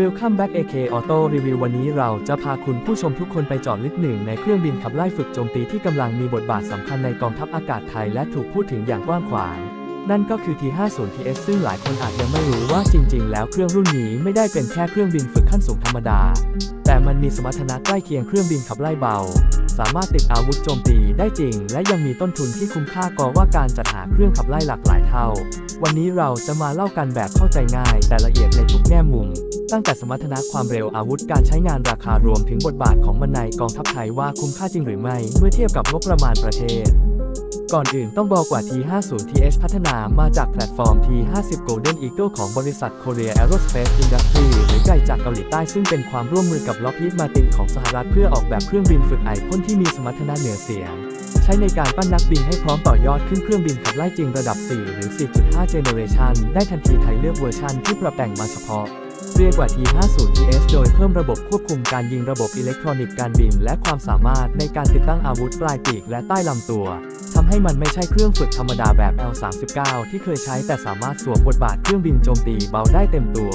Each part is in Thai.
Welcome back AK Auto Review วันนี้เราจะพาคุณผู้ชมทุกคนไปจอดลึกหนึ่งในเครื่องบินขับไล่ฝึกโจมตีที่กำลังมีบทบาทสำคัญในกองทัพอากาศไทยและถูกพูดถึงอย่างกว้างขวาง นั่นก็คือ T50TS ซึ่งหลายคนอาจยังไม่รู้ว่าจริง ๆ แล้วเครื่องรุ่นนี้ไม่ได้เป็นแค่เครื่องบินฝึกขั้นสูงธรรมดา แต่มันมีสมรรถนะใกล้เคียงเครื่องบินขับไล่เบา สามารถติดอาวุธโจมตีได้จริง และยังมีต้นทุนที่คุ้มค่ากว่าการจัดหาเครื่องขับไล่หลากหลายเท่า วันนี้เราจะมาเล่ากันแบบเข้าใจง่ายแต่ละเอียดในทุกแง่มุม ตั้งแต่สมรรถนะความเร็วอาวุธการใช้งานราคารวมถึงบทบาทของมันในกองทัพไทยว่าคุ้มค่าจริงหรือไม่ เมื่อเทียบกับงบประมาณประเทศ ก่อนอื่นต้องบอกว่า T50TS พัฒนามาจากแพลตฟอร์ม T50 Golden Eagle ของบริษัท Korea Aerospace Industry หรือไกลจากเกาหลีใต้ซึ่งเป็นความร่วมมือกับ Lockheed Martin ของสหรัฐเพื่อออกแบบเครื่องบินฝึกไอพ่นที่มีสมรรถนะเหนือเสียงใช้ในการปั้นนักบินให้พร้อมต่อยอดขึ้นเครื่องบินขับไล่จริงระดับ 4 หรือ 4.5 Generation ได้ทันทีไทยเลือกเวอร์ชันที่ปรับแต่งมาเฉพาะ เรียกว่า T-50S โดยเพิ่มระบบควบคุมการยิงระบบอิเล็กทรอนิกส์การบิน และความสามารถในการติดตั้งอาวุธปลายปีกและใต้ลำตัวทำให้มันไม่ใช่เครื่องฝึกธรรมดาแบบ L39 ที่เคยใช้แต่สามารถสวมบทบาทเครื่องบินโจมตีเบาได้เต็มตัว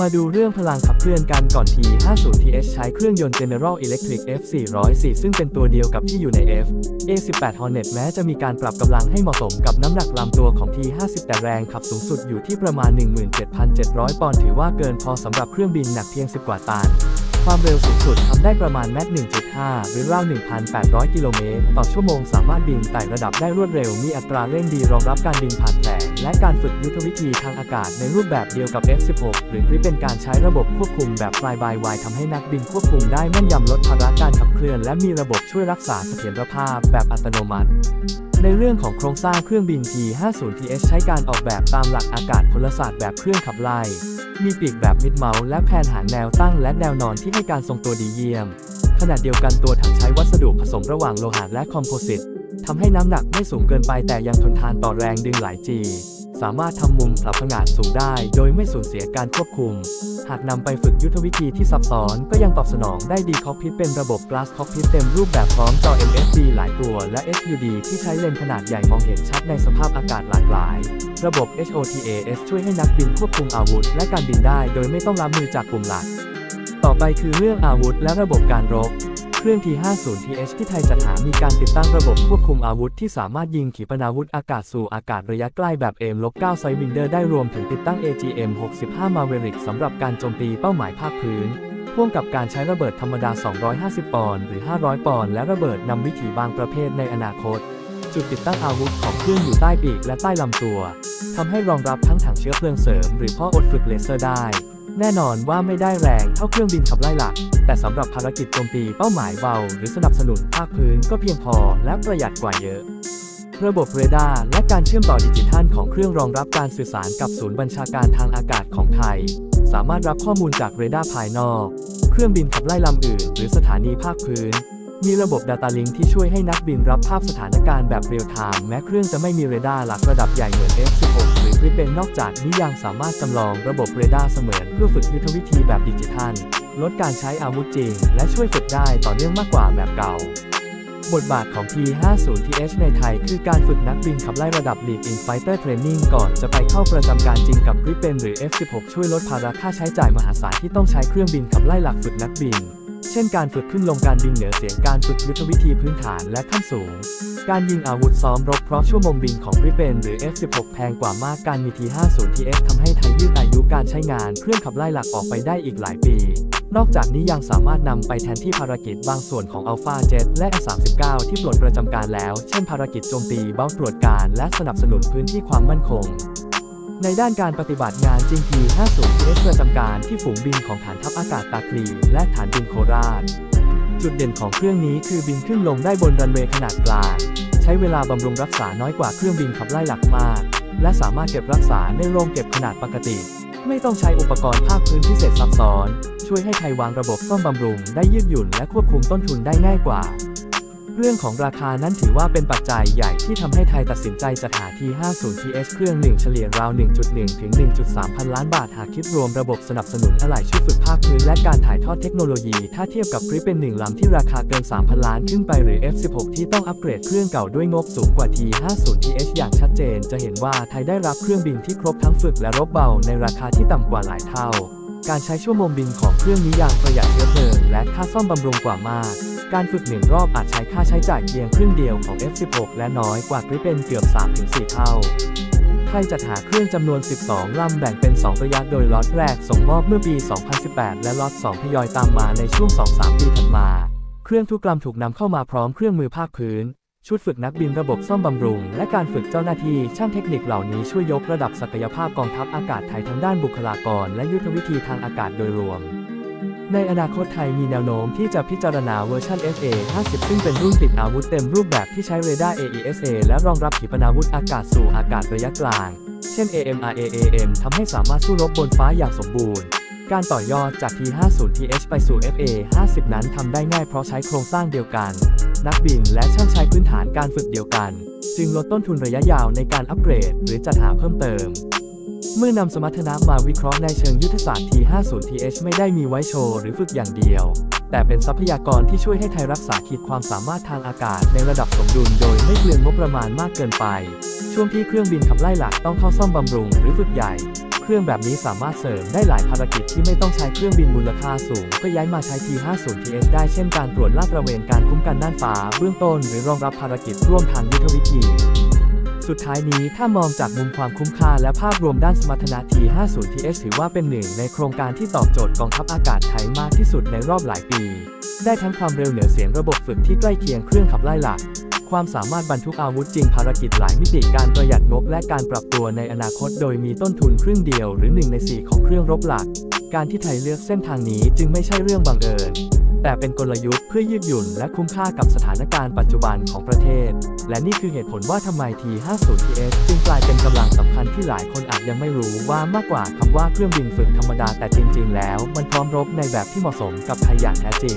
มาดูเรื่องพลังขับเคลื่อนกันก่อน T50TS ใช้เครื่องยนต์ General Electric F404 ซึ่งเป็นตัวเดียวกับที่อยู่ใน F A18 Hornet แม้จะมีการปรับกำลังให้เหมาะสมกับน้ำหนักลำตัวของ T50 แต่แรงขับสูงสุดอยู่ที่ประมาณ 17,700 ปอนด์ถือว่าเกินพอสำหรับเครื่องบินหนักเพียง 10 กว่าตัน ความเร็วสูงสุดทำได้ประมาณแมค1.5 หรือราว 1,800 กิโลเมตร ต่อชั่วโมงสามารถบินไต่ระดับได้รวดเร็ว มีอัตราเร่งดีรองรับการบินผ่านแผลงและการฝึกยุทธวิธีทางอากาศในรูปแบบเดียวกับ F16 หรือที่เป็นการใช้ระบบควบคุมแบบ fly by wire ทำให้นักบินควบคุมได้แม่นยำลดภาระการขับเคลื่อน และมีระบบช่วยรักษาเสถียรภาพแบบอัตโนมัติในเรื่องของโครงสร้างเครื่องบิน T50TS ใช้การออกแบบตามหลักอากาศพลศาสตร์แบบเครื่องขับไล่ มีปีกแบบมิดเมาส์และแผนหางแนวตั้งและแนวนอนที่ให้การทรงตัวดีเยี่ยม ขณะเดียวกันตัวถังใช้วัสดุผสมระหว่างโลหะและคอมโพสิตทำให้น้ำหนักไม่สูงเกินไปแต่ยังทนทานต่อแรงดึงหลายจี สามารถทำมุมปรับขนาดสูงได้ โดยไม่สูญเสียการควบคุม หากนำไปฝึกยุทธวิธีที่ซับซ้อนก็ยังตอบสนองได้ดีคอกพิทเป็นระบบ Glass Cockpit เต็มรูปแบบพร้อมจอ MFD หลายตัว และ SUD ที่ใช้เลนส์ขนาดใหญ่มองเห็นชัดในสภาพอากาศหลากหลาย ระบบ HOTAS ช่วยให้นักบินควบคุมอาวุธ และการบินได้ โดยไม่ต้องล้ำมือจากปุ่มหลัก ต่อไปคือเรื่องอาวุธและระบบการรบ เครื่อง T50TH ที่ไทยจัดหามีการติดตั้งระบบควบคุมอาวุธที่สามารถยิงขีปนาวุธอากาศสู่อากาศระยะใกล้แบบ m 9 ไซวินเดอร์ได้รวมถึงติดตั้ง AGM-65 Maverick สำหรับการโจมตีเป้าหมายภาคพื้นพ่วงกับการใช้ระเบิดธรรมดา 250 ปอนด์หรือ 500 ปอนด์และระเบิดนำวิถีบางประเภทในอนาคต จุดติดตั้งอาวุธของเครื่องอยู่ใต้ปีกและใต้ลำตัวทำให้รองรับทั้งถังเชื้อเพลิงเสริม หรือพ่ออดฝึกเลเซอร์ได้ แน่นอนว่าไม่ได้แรงเท่าเครื่องบินขับไล่หลัก แต่สำหรับภารกิจโจมตีเป้าหมายเบา หรือสนับสนุนภาคพื้นก็เพียงพอและประหยัดกว่าเยอะ ระบบเรดาร์และการเชื่อมต่อดิจิทัลของเครื่องรองรับการสื่อสารกับศูนย์บัญชาการทางอากาศของไทย สามารถรับข้อมูลจากเรดาร์ภายนอก เครื่องบินขับไล่ลำอื่น หรือสถานีภาคพื้น มีระบบ Data Link ที่ช่วยให้นักบินรับภาพสถานการณ์แบบเรียลไทม์แม้เครื่องจะไม่มีเรดาร์หลักระดับใหญ่เหมือน F16 หรือที่เป็นนอกจากนี้ยังสามารถจำลองระบบเรดาร์เสมือนเพื่อฝึกยุทธวิธีแบบดิจิทัล ลดการใช้อาวุธจริง และช่วยฝึกได้ต่อเนื่องมากกว่าแบบเก่าบทบาทของ T50TH ในไทย คือการฝึกนักบินขับไล่ระดับ Lead in Fighter Training ก่อนจะไปเข้าประจำการจริงกับ Gripen หรือ F16 ช่วยลดภาระค่าใช้จ่ายมหาศาลที่ต้องใช้เครื่องบินขับไล่หลักฝึกนักบิน เช่นการฝึกขึ้นลงการบินเหนือเสียงการฝึกยุทธวิธีพื้นฐานและขั้นสูง การยิงอาวุธซ้อมรบเพราะชั่วโมงบินของ Gripen หรือ F16 แพงกว่ามากการมี T50TH ทำให้ไทยยืดอายุการใช้งานเครื่องขับไล่หลักออกไปได้อีกหลายปี นอกจากนี้ยังสามารถนำไปแทนที่ภารกิจบางส่วนของ Alpha Jet และ F39 ที่ปลดประจำการแล้ว เช่นภารกิจโจมตีเบ้าตรวจการ และสนับสนุนพื้นที่ความมั่นคง ในด้านการปฏิบัติงานจริง T50TS ประจำการที่ฝูงบินของฐานทัพอากาศตาคลีและฐานบินโคราช จุดเด่นของเครื่องนี้คือบินขึ้นลงได้บนรันเวย์ขนาดกลางใช้เวลาบำรุงรักษาน้อยกว่าเครื่องบินขับไล่หลักมาก และสามารถเก็บรักษาในโรงเก็บขนาดปกติ ไม่ต้องใช้อุปกรณ์ภาคพื้นพิเศษซับซ้อน ช่วยให้ไทยวางระบบซ่อมบำรุงได้ยืดหยุ่นและควบคุมต้นทุนได้ง่ายกว่า เรื่องของราคานั้นถือว่าเป็นปัจจัยใหญ่ที่ทำให้ไทยตัดสินใจจัดหา T50TS เครื่องหนึ่งเฉลี่ยราว 1.1 ถึง 1.3 พันล้านบาทหากคิดรวมระบบสนับสนุนอะไหล่ชุดฝึกภาคพื้นและการถ่ายทอดเทคโนโลยี ถ้าเทียบกับกริปเป็นหนึ่งลำที่ราคาเกิน3,000ล้านขึ้นไปหรือ F16 ที่ต้องอัปเกรดเครื่องเก่าด้วยงบสูงกว่า T50TH อย่างชัดเจน จะเห็นว่าไทยได้รับเครื่องบินที่ครบทั้งฝึกและรบเบาในราคาที่ต่ำกว่าหลายเท่า การใช้ชั่วโมงบินของเครื่องนี้อย่างประหยัดเชื้อเพลิงและค่าซ่อมบำรุงกว่ามาก การฝึกหนึ่งรอบอาจใช้ค่าใช้จ่ายเพียงครึ่งเดียวของ F16 และน้อยกว่ากริปเป็นเกือบ 3-4 เท่าไทยจัดหาเครื่องจำนวน 12 ลำแบ่งเป็น 2 ระยะโดยล็อตแรกส่งมอบเมื่อปี 2018 และล็อต 2 ทยอยตามมาในช่วง 2-3 ปีถัดมา เครื่องทุกลำถูกนำเข้ามาพร้อมเครื่องมือภาคพื้น ชุดฝึกนักบินระบบซ่อมบำรุง และการฝึกเจ้าหน้าที่ช่างเทคนิคเหล่านี้ช่วยยกระดับศักยภาพกองทัพอากาศไทยทั้งด้านบุคลากร และยุทธวิธีทางอากาศโดยรวม ในอนาคตไทยมีแนวโน้มที่จะพิจารณาเวอร์ชัน FA-50 ซึ่งเป็นรุ่นติดอาวุธเต็มรูปแบบที่ใช้เรดาร์ AESA และรองรับขีปนาวุธอากาศสู่อากาศระยะกลาง เช่น AMRAAM ทำให้สามารถสู้รบบนฟ้าอย่างสมบูรณ์ การต่อยอดจาก T50TH ไปสู่ FA-50 นั้นทำได้ง่ายเพราะใช้โครงสร้างเดียวกัน นักบินและช่างใช้พื้นฐานการฝึกเดียวกัน จึงลดต้นทุนระยะยาวในการอัปเกรด หรือจัดหาเพิ่มเติม เมื่อนำสมรรถนะมาวิเคราะห์ในเชิงยุทธศาสตร์ T50TH ไม่ได้มีไว้โชว์หรือฝึกอย่างเดียว แต่เป็นทรัพยากรที่ช่วยให้ไทยรักษาขีดความสามารถทางอากาศในระดับสมดุลโดยไม่เปลืองงบประมาณมากเกินไป ช่วงที่เครื่องบินขับไล่หลักต้องเข้าซ่อมบำรุงหรือฝึกใหญ่ เครื่องแบบนี้สามารถเสริมได้หลายภารกิจที่ไม่ต้องใช้เครื่องบินมูลค่าสูงก็ย้ายมาใช้ T50TH ได้เช่นการตรวจลาดตระเวนการคุ้มกันน่านฟ้าเบื้องต้นหรือรองรับภารกิจร่วมทางยุทธวิธี สุดท้ายนี้ถ้ามองจากมุมความคุ้มค่าและภาพรวมด้านสมรรถนะ T50TH ถือว่าเป็นหนึ่งในโครงการที่ตอบโจทย์กองทัพอากาศไทยมากที่สุดในรอบหลายปี ได้ทั้งความเร็วเหนือเสียงระบบฝึกที่ใกล้เคียงเครื่องขับไล่หลัก ความสามารถบรรทุกอาวุธจริงภารกิจหลายมิติการประหยัดงบและการปรับตัวในอนาคตโดยมีต้นทุนครึ่งเดียวหรือ1ใน4ของเครื่องรบหลัก การที่ไทยเลือกเส้นทางนี้จึงไม่ใช่เรื่องบังเอิญ แต่เป็นกลยุทธ์เพื่อยืดหยุ่นและคุ้มค่ากับสถานการณ์ปัจจุบันของประเทศ และนี่คือเหตุผลว่าทำไม T50TS จึงกลายเป็นกำลังสำคัญที่หลายคนอาจยังไม่รู้ว่ามากกว่าคำว่าเครื่องบินฝึกธรรมดาแต่จริง ๆ แล้ว มันพร้อมรบในแบบที่เหมาะสมกับไทยอย่างแท้จริง